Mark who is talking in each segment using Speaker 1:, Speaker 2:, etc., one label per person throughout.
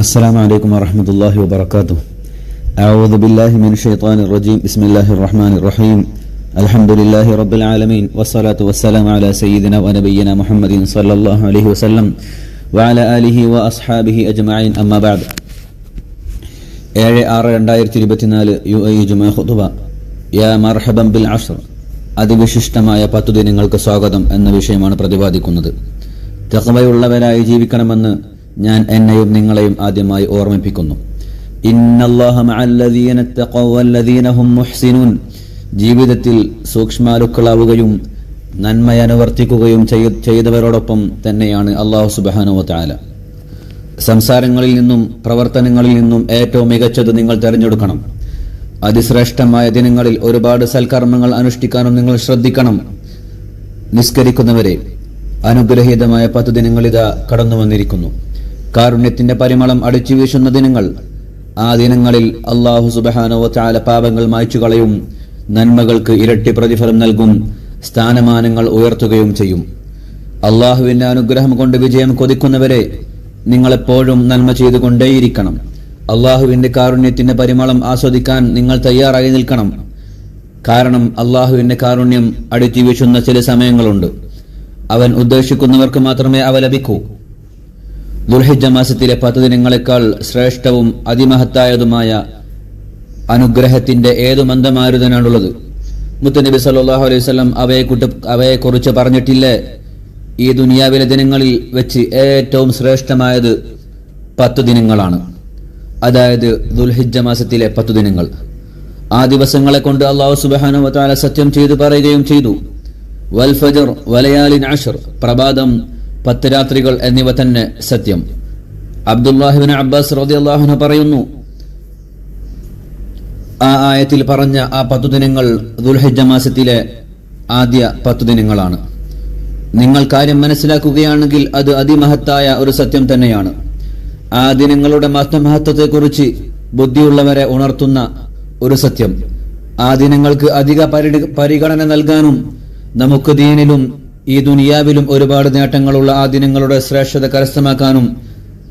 Speaker 1: السلام عليكم ورحمة الله وبركاته أعوذ بالله من الشيطان الرجيم بسم الله الرحمن الرحيم الحمد لله رب العالمين والصلاة والسلام على سيدنا ونبينا محمد صلى الله عليه وسلم وعلى آله وأصحابه أجمعين أما بعد ഏഴ് ആറ് രണ്ടായിരത്തി ഇരുപത്തിനാല് യു ഐ ജുമാ ഖുതുബ യാ മർഹബം ബിൽ അഷർ അതിവിശിഷ്ടമായ പത്തു ദിനങ്ങൾക്ക് സ്വാഗതം എന്ന വിഷയമാണ് പ്രതിപാദിക്കുന്നത് തഖ്വയുള്ളവരായി ജീവിക്കണമെന്ന് ഞാൻ എന്നെയും നിങ്ങളെയും ആദ്യമായി ഓർമ്മിപ്പിക്കുന്നു. ജീവിതത്തിൽ സൂക്ഷ്മാലുക്കളാവുകയും നന്മ അനുവർത്തിക്കുകയും ചെയ്തവരോടൊപ്പം തന്നെയാണ് അള്ളാഹു സുബ്ഹാനഹു താല സംസാരങ്ങളിൽ നിന്നും പ്രവർത്തനങ്ങളിൽ നിന്നും ഏറ്റവും മികച്ചത് നിങ്ങൾ തിരഞ്ഞെടുക്കണം. അതിശ്രേഷ്ഠമായ ദിനങ്ങളിൽ ഒരുപാട് സൽക്കർമ്മങ്ങൾ അനുഷ്ഠിക്കാനും നിങ്ങൾ ശ്രദ്ധിക്കണം. നിസ്കരിക്കുന്നവരെ അനുഗ്രഹീതമായ പത്ത് ദിനങ്ങൾ ഇതാ കടന്നു വന്നിരിക്കുന്നു കാരുണ്യത്തിന്റെ പരിമളം അടിച്ചു വീശുന്ന ദിനങ്ങൾ. ആ ദിനങ്ങളിൽ അള്ളാഹു സുബഹാനോ ചാല പാപങ്ങൾ മായ്ച്ചു കളയും. നന്മകൾക്ക് ഇരട്ടി പ്രതിഫലം നൽകും. സ്ഥാനമാനങ്ങൾ ഉയർത്തുകയും ചെയ്യും. അള്ളാഹുവിന്റെ അനുഗ്രഹം കൊണ്ട് വിജയം കൊതിക്കുന്നവരെ നിങ്ങളെപ്പോഴും നന്മ ചെയ്തുകൊണ്ടേയിരിക്കണം. അള്ളാഹുവിന്റെ കാരുണ്യത്തിന്റെ പരിമളം ആസ്വദിക്കാൻ നിങ്ങൾ തയ്യാറായി നിൽക്കണം. കാരണം അള്ളാഹുവിന്റെ കാരുണ്യം അടിച്ചു വീശുന്ന ചില സമയങ്ങളുണ്ട്. അവൻ ഉദ്ദേശിക്കുന്നവർക്ക് മാത്രമേ അവ ലഭിക്കൂ. ദുൽഹിജ മാസത്തിലെ പത്ത് ദിനങ്ങളെക്കാൾ ശ്രേഷ്ഠവും അതിമഹത്തായതുമായ അനുഗ്രഹത്തിന്റെ ഏതു മന്ദമാരുതനാണുള്ളത്? മുത്തനബി സല്ലാഹു അലൈഹി സ്വലം അവയെ കുട്ട അവയെ കുറിച്ച് പറഞ്ഞിട്ടില്ലേ. ഈ ദുനിയാവിലെ ദിനങ്ങളിൽ വെച്ച് ഏറ്റവും ശ്രേഷ്ഠമായത് പത്ത് ദിനങ്ങളാണ്. അതായത് ദുൽഹിജ്ജ മാസത്തിലെ പത്തു ദിനങ്ങൾ. ആ ദിവസങ്ങളെ കൊണ്ട് അള്ളാഹു സുബാന സത്യം ചെയ്തു പറയുകയും ചെയ്തു. വൽ ഫജർ വലയാലിൻ അഷർ പ്രഭാതം പത്ത് രാത്രികൾ എന്നിവ തന്നെ സത്യം. അബ്ദുല്ലാഹിബിൻ അബ്ബാസ് റളിയല്ലാഹു അൻഹു പറയുന്നു ആ ആയത്തിൽ പറഞ്ഞ ആ പത്തു ദിനങ്ങൾ ദുൽഹജ്ജ മാസത്തിലെ ആദ്യ പത്തു ദിനങ്ങളാണ്. നിങ്ങൾ കാര്യം മനസ്സിലാക്കുകയാണെങ്കിൽ അത് അതിമഹത്തായ ഒരു സത്യം തന്നെയാണ്. ആ ദിനങ്ങളുടെ മഹത്വമഹത്വത്തെക്കുറിച്ച് ബുദ്ധിയുള്ളവരെ ഉണർത്തുന്ന ഒരു സത്യം. ആ ദിനങ്ങൾക്ക് അധിക പരിഗണന നൽകാനും നമുക്ക് ദീനിലും ഈ ദുനിയാവിലും ഒരുപാട് നേട്ടങ്ങളുള്ള ആ ദിനങ്ങളുടെ ശ്രേഷ്ഠത കരസ്ഥമാക്കാനും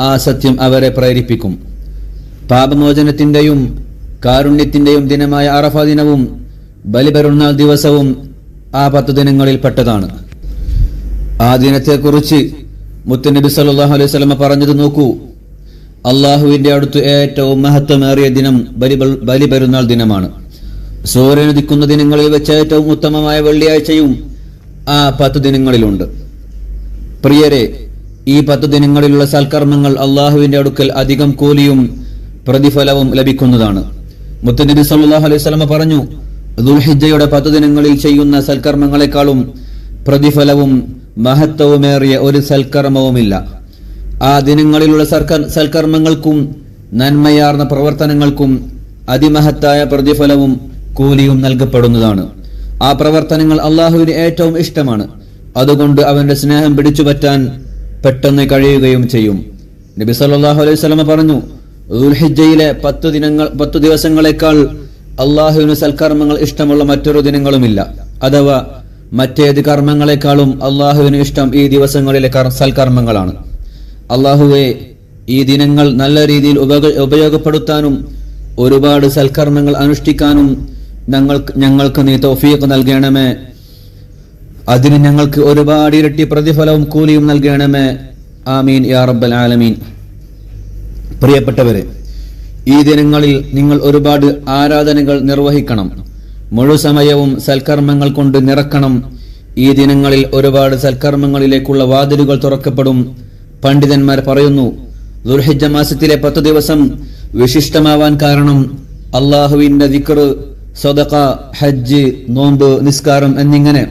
Speaker 1: ആ സത്യം അവരെ പ്രേരിപ്പിക്കും. പാപമോചനത്തിന്റെയും കാരുണ്യത്തിന്റെയും ദിനമായ അറഫ ദിനവും ബലിപെരുന്നാൾ ദിവസവും ആ പത്ത് ദിനങ്ങളിൽ പെട്ടതാണ്. ആ ദിനത്തെക്കുറിച്ച് മുത്തനബി സല്ലല്ലാഹു അലൈഹി സ്വലമ പറഞ്ഞത് നോക്കൂ. അള്ളാഹുവിന്റെ അടുത്ത് ഏറ്റവും മഹത്വമേറിയ ദിനം ബലി ബലിപെരുന്നാൾ ദിനമാണ്. സൂര്യനുദിക്കുന്ന ദിനങ്ങളിൽ വെച്ച് ഏറ്റവും ഉത്തമമായ വെള്ളിയാഴ്ചയും ആ പത്ത് ദിനങ്ങളിലുണ്ട്. പ്രിയരെ ഈ പത്ത് ദിനങ്ങളിലുള്ള സൽക്കർമ്മങ്ങൾ അള്ളാഹുവിന്റെ അടുക്കൽ അധികം കൂലിയും പ്രതിഫലവും ലഭിക്കുന്നതാണ്. മുത്തനബി സല്ലാഹു അലൈഹി സ്വലമ പറഞ്ഞു ദുൽഹിജയുടെ പത്ത് ദിനങ്ങളിൽ ചെയ്യുന്ന സൽക്കർമ്മങ്ങളെക്കാളും പ്രതിഫലവും മഹത്വവുമേറിയ ഒരു സൽക്കർമ്മവുമില്ല. ആ ദിനങ്ങളിലുള്ള സർക്കർ സൽക്കർമ്മങ്ങൾക്കും നന്മയാർന്ന പ്രവർത്തനങ്ങൾക്കും അതിമഹത്തായ പ്രതിഫലവും കൂലിയും നൽകപ്പെടുന്നതാണ്. ആ പ്രവർത്തനങ്ങൾ അള്ളാഹുവിന് ഏറ്റവും ഇഷ്ടമാണ്. അതുകൊണ്ട് അവന്റെ സ്നേഹം പിടിച്ചു പറ്റാൻ പെട്ടെന്ന് കഴിയുകയും ചെയ്യും. നബി സല്ലാഹു അലൈഹി സ്വലമ പറഞ്ഞു ദുൽഹിജയിലെ പത്ത് ദിനങ്ങൾ പത്ത് ദിവസങ്ങളെക്കാൾ അള്ളാഹുവിന് സൽക്കർമ്മങ്ങൾ ഇഷ്ടമുള്ള മറ്റൊരു ദിനങ്ങളുമില്ല. അഥവാ മറ്റേത് കർമ്മങ്ങളെക്കാളും അള്ളാഹുവിന് ഇഷ്ടം ഈ ദിവസങ്ങളിലെ കർ- സൽക്കർമ്മങ്ങളാണ്. അള്ളാഹുവെ ഈ ദിനങ്ങൾ നല്ല രീതിയിൽ ഉപയോഗപ്പെടുത്താനും ഒരുപാട് സൽക്കർമ്മങ്ങൾ അനുഷ്ഠിക്കാനും ഞങ്ങൾക്ക് ഞങ്ങൾക്ക് നീ തൗഫീഖ് നൽകണമേ. അതിന് ഞങ്ങൾക്ക് ഒരുപാട് ഇരട്ടി പ്രതിഫലവും കൂലിയും നൽകണമേ. ആമീൻ യാ റബ്ബൽ ആലമീൻ. പ്രിയപ്പെട്ടവരെ ഈ ദിനങ്ങളിൽ നിങ്ങൾ ഒരുപാട് ആരാധനകൾ നിർവഹിക്കണം. മുഴുസമയവും സൽക്കർമ്മങ്ങൾ കൊണ്ട് നിറക്കണം. ഈ ദിനങ്ങളിൽ ഒരുപാട് സൽക്കർമ്മങ്ങളിലേക്കുള്ള വാതിലുകൾ തുറക്കപ്പെടും. പണ്ഡിതന്മാർ പറയുന്നു ദുർഹിജ മാസത്തിലെ പത്ത് ദിവസം വിശിഷ്ടമാവാൻ കാരണം അള്ളാഹുവിന്റെ ദിക്ർ സ്വതക ഹജ്ജ് നോമ്പ് നിസ്കാരം എന്നിങ്ങനെ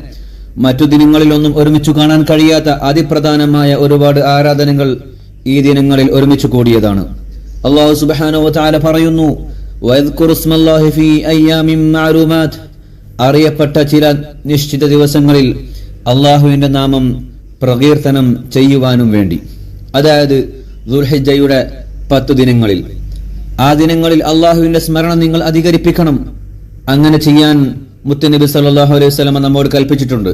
Speaker 1: മറ്റു ദിനങ്ങളിലൊന്നും ഒരുമിച്ചു കാണാൻ കഴിയാത്ത അതിപ്രധാനമായ ഒരുപാട് ആരാധനകൾ ഈ ദിനങ്ങളിൽ ഒരുമിച്ചു കൂടിയതാണ്. അള്ളാഹു സുബാനോ വതആല പറയുന്നു അറിയപ്പെട്ട ചില നിശ്ചിത ദിവസങ്ങളിൽ അള്ളാഹുവിന്റെ നാമം പ്രകീർത്തനം ചെയ്യുവാനും വേണ്ടി. അതായത് ദുൽഹിജ്ജയുടെ പത്ത് ദിനങ്ങളിൽ. ആ ദിനങ്ങളിൽ അള്ളാഹുവിന്റെ സ്മരണം നിങ്ങൾ അധികരിപ്പിക്കണം. അങ്ങനെ ചെയ്യാൻ മുത്തനബി സല്ലാഹു അലൈഹി സ്വലമ നമ്മോട് കൽപ്പിച്ചിട്ടുണ്ട്.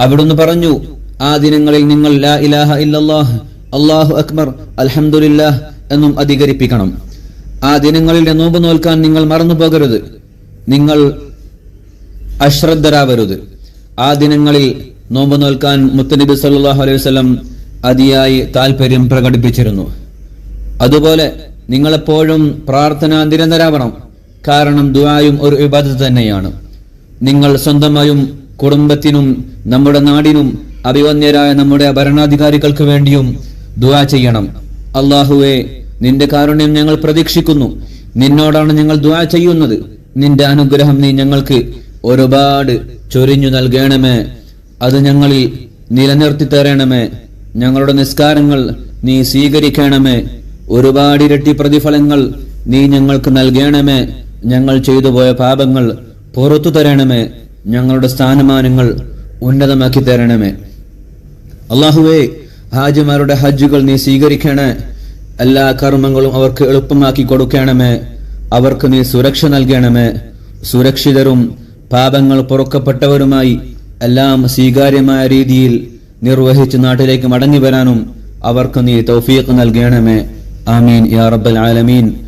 Speaker 1: അവിടുന്ന് പറഞ്ഞു ആ ദിനങ്ങളിൽ നിങ്ങൾ ലാ ഇലാഹ ഇല്ലല്ലാഹ് അല്ലാഹു അക്ബർ അൽഹംദുലില്ലാഹ് എന്നും അധികരിപ്പിക്കണം. ആ ദിനങ്ങളിൽ നോമ്പ് നോൽക്കാൻ നിങ്ങൾ മറന്നു പോകരുത്. നിങ്ങൾ അശ്രദ്ധരാവരുത്. ആ ദിനങ്ങളിൽ നോമ്പ് നോൽക്കാൻ മുത്തനബി സല്ലാഹു അലൈഹി വസല്ലം അതിയായി താല്പര്യം പ്രകടിപ്പിച്ചിരുന്നു. അതുപോലെ നിങ്ങളെപ്പോഴും പ്രാർത്ഥന നിരന്തരാവണം. കാരണം ദുആയും ഒരു ഇബാദത്ത് തന്നെയാണ്. നിങ്ങൾ സ്വന്തമായും കുടുംബത്തിനും നമ്മുടെ നാടിനും അഭിവന്യരായ നമ്മുടെ ഭരണാധികാരികൾക്ക് വേണ്ടിയും ദുആ ചെയ്യണം. അള്ളാഹുവെ നിന്റെ കാരുണ്യം ഞങ്ങൾ പ്രതീക്ഷിക്കുന്നു. നിന്നോടാണ് ഞങ്ങൾ ദുആ ചെയ്യുന്നത്. നിന്റെ അനുഗ്രഹം നീ ഞങ്ങൾക്ക് ഒരുപാട് ചൊരിഞ്ഞു നൽകണമേ. അത് ഞങ്ങളിൽ നിലനിർത്തി തരണമേ. ഞങ്ങളുടെ നിസ്കാരങ്ങൾ നീ സ്വീകരിക്കണമേ. ഒരുപാട് ഇരട്ടി പ്രതിഫലങ്ങൾ നീ ഞങ്ങൾക്ക് നൽകണമേ. ഞങ്ങൾ ചെയ്തു പോയ പാപങ്ങൾ പുറത്തു തരണമേ. ഞങ്ങളുടെ സ്ഥാനമാനങ്ങൾ ഉന്നതമാക്കി തരണമേ. അള്ളാഹുവേ ഹാജിമാരുടെ ഹജ്ജുകൾ നീ സ്വീകരിക്കണേ. എല്ലാ കർമ്മങ്ങളും അവർക്ക് എളുപ്പമാക്കി കൊടുക്കണമേ. അവർക്ക് നീ സുരക്ഷ നൽകണമേ. സുരക്ഷിതരും പാപങ്ങൾ പുറക്കപ്പെട്ടവരുമായി എല്ലാം സ്വീകാര്യമായ രീതിയിൽ നിർവഹിച്ച് നാട്ടിലേക്ക് മടങ്ങി വരാനും അവർക്ക് നീ തൗഫീഖ് നൽകണമേ. ആമീൻ. യാ റബ്ബൽ ആലമീൻ.